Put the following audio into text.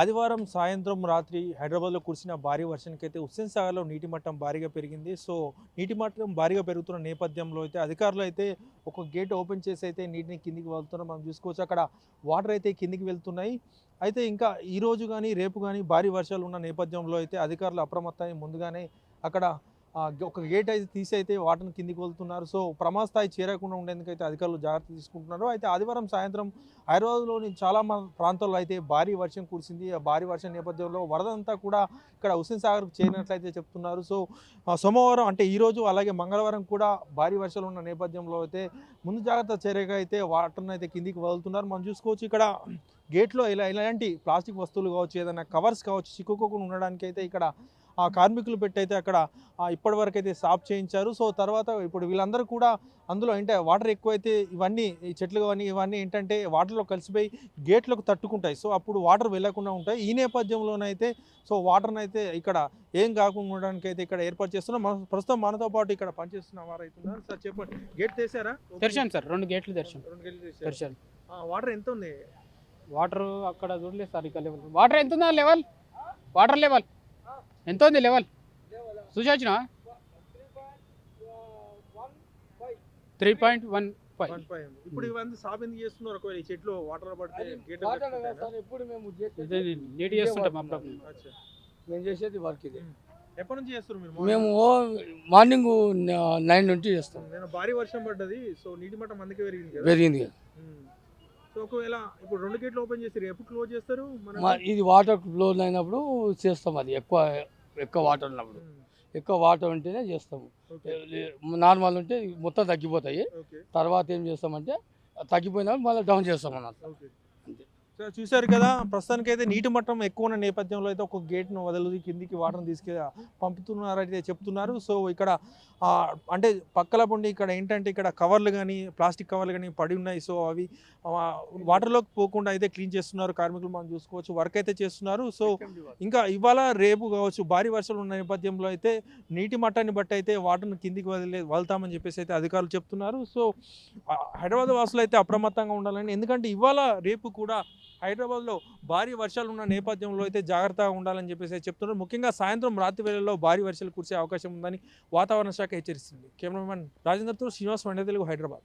ఆదివారం సాయంత్రం రాత్రి హైదరాబాద్లో కురిసిన భారీ వర్షానికి అయితే హుస్సేన్ సాగర్లో నీటి మట్టం భారీగా పెరిగింది. సో నీటి మట్టం భారీగా పెరుగుతున్న నేపథ్యంలో అయితే అధికారులు అయితే ఒక గేట్ ఓపెన్ చేసి అయితే నీటిని కిందికి వెళ్తున్నారు మనం చూసుకోవచ్చు. అక్కడ వాటర్ అయితే కిందికి వెళ్తున్నాయి. అయితే ఇంకా ఈ రోజు కానీ రేపు కానీ భారీ వర్షాలు ఉన్న నేపథ్యంలో అయితే అధికారులు అప్రమత్తమై ముందుగానే అక్కడ ఒక గేట్ అయితే తీసి అయితే వాటర్ని కిందికి వెళ్తున్నారు. సో ప్రమాద స్థాయి చేరకుండా ఉండేందుకు అయితే అధికారులు జాగ్రత్త తీసుకుంటున్నారు. అయితే ఆదివారం సాయంత్రం హైదరాబాద్లోని చాలా ప్రాంతాల్లో అయితే భారీ వర్షం కురిసింది. ఆ భారీ వర్షం నేపథ్యంలో వరదంతా కూడా ఇక్కడ హుస్సేన్ సాగర్కు చేరినట్లయితే చెప్తున్నారు. సో సోమవారం అంటే ఈరోజు అలాగే మంగళవారం కూడా భారీ వర్షాలు ఉన్న నేపథ్యంలో అయితే ముందు జాగ్రత్త చర్యగా అయితే వాటర్ని అయితే కిందికి వదులుతున్నారు మనం చూసుకోవచ్చు ఇక్కడ గేట్లో ఇలా ఇలాంటి ప్లాస్టిక్ వస్తువులు కావచ్చు ఏదైనా కవర్స్ కావచ్చు చిక్కుకోకుండా ఉండడానికి అయితే ఇక్కడ ఆ కార్మికులు పెట్టి అయితే అక్కడ ఆ, ఇప్పటి వరకు అయితే సాఫ్ చేయించారు. సో తర్వాత ఇప్పుడు వీళ్ళందరూ కూడా అందులో ఏంటంటే వాటర్ ఎక్కువైతే ఇవన్నీ ఈ చెట్లు కానీ ఇవన్నీ ఏంటంటే వాటర్లో కలిసిపోయి గేట్లకు తట్టుకుంటాయి. సో అప్పుడు వాటర్ వెళ్ళకుండా ఉంటాయి. ఈ నేపథ్యంలోనైతే సో వాటర్ని అయితే ఇక్కడ ఏం కాకుండా ఉండడానికి అయితే ఇక్కడ ఏర్పాటు చేస్తున్నాం. మన ప్రస్తుతం మనతో పాటు ఇక్కడ పనిచేస్తున్న వారు అవుతున్నారు సార్ చెప్పండి. గేట్ తెసారా తెరిచాను సార్. రెండు గేట్లు తెరిచాను రెండు గేట్లు. తెరిచాను వాటర్ ఎంత ఉంది? వాటర్ అక్కడ చూడలేదు సార్ ఇక లెవెల్. వాటర్ ఎంత ఉందా లెవెల్? Water level. ఎంత ఉంది level? చూసొచ్చిన three point one five. One five. ఇప్పుడు ఇవన్నీ చేస్తున్నారు ఒకవేళ ఈ చెట్లు వాటర్ పడితే మేము ఇది నీట్ చేస్తుంటాం అప్పుడప్పుడు మేము చేసేది వర్క్ ఇది. ఎప్పటి నుంచి చేస్తారు మీరు మేము మార్నింగ్ నైన్ నుంచి చేస్తాం. నేను భారీ వర్షం పడ్డది సో నీటి మట్టం అందుకే పెరిగింది కదా? పెరిగింది. సో ఒకవేళ ఇప్పుడు రెండు గేట్లు ఓపెన్ ఎప్పుడు క్లోజ్ చేస్తారు ఇది వాటర్ ఫ్లో అయినప్పుడు చేస్తాం అది. ఎక్కువ ఎక్కువ వాటర్ ఉన్నప్పుడు. ఎక్కువ వాటర్ ఉంటేనే చేస్తాము. నార్మల్ ఉంటే మొత్తం తగ్గిపోతాయి. తర్వాత ఏం చేస్తామంటే తగ్గిపోయినప్పుడు మళ్ళీ డౌన్ చేస్తాం అంతే. సో చూశారు కదా ప్రస్తుతానికి అయితే నీటి మట్టం ఎక్కువ ఉన్న నేపథ్యంలో అయితే ఒక గేట్ను వదిలి కిందికి వాటర్ని తీసుకె పంపుతున్నారైతే చెప్తున్నారు. సో ఇక్కడ అంటే పక్కల పొండి ఇక్కడ ఏంటంటే ఇక్కడ కవర్లు కానీ ప్లాస్టిక్ కవర్లు కానీ పడి ఉన్నాయి. సో అవి వాటర్లోకి పోకుండా అయితే క్లీన్ చేస్తున్నారు కార్మికులు. మనం చూసుకోవచ్చు వర్క్ అయితే చేస్తున్నారు. సో ఇంకా ఇవాళ రేపు కావచ్చు భారీ వర్షాలు ఉన్న నేపథ్యంలో అయితే నీటి మట్టాన్ని బట్టి అయితే వాటర్ని కిందికి వదిలే వదులుతామని చెప్పేసి అయితే అధికారులు చెప్తున్నారు. సో హైదరాబాద్ వాసులు అయితే అప్రమత్తంగా ఉండాలని ఎందుకంటే ఇవాళ రేపు కూడా హైదరాబాద్లో భారీ వర్షాలు ఉన్న నేపథ్యంలో అయితే జాగ్రత్తగా ఉండాలని చెప్పేసి చెప్తున్నారు. ముఖ్యంగా సాయంత్రం రాత్రి వేళల్లో భారీ వర్షాలు కురిసే అవకాశం ఉందని వాతావరణ శాఖ హెచ్చరిస్తుంది. కెమెరామెన్ రాజేంద్రతో శ్రీనివాస్ వండే తెలుగు హైదరాబాద్.